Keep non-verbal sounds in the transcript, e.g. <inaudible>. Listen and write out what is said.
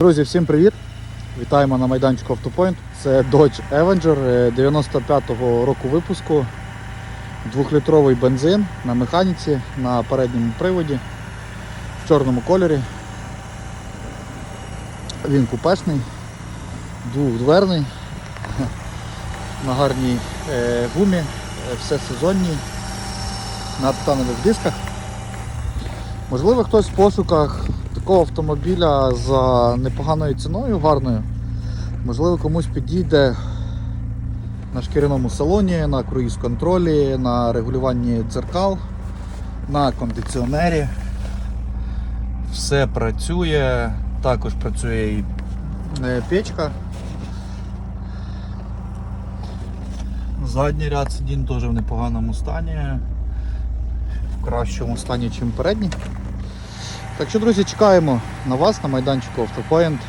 Друзі, всім привіт! Вітаємо на майданчику Автопоінт. Це Dodge Avenger е, 95-го року випуску. Двохлітровий бензин на механіці на передньому приводі в чорному кольорі. Він купешний, двохдверний, <laughs> на гарній е, гумі, е, все сезонній, на титанових дисках. Можливо, хтось в пошуках такого автомобіля за непоганою ціною, гарною. Можливо, комусь підійде на шкіряному салоні, на круїз-контролі, на регулюванні дзеркал, на кондиціонері. Все працює, також працює і е, печка. Задній ряд сидінь теж в непоганому стані, в кращому стані, ніж передній. Так що, друзі, чекаємо на вас на майданчику Автопоінт.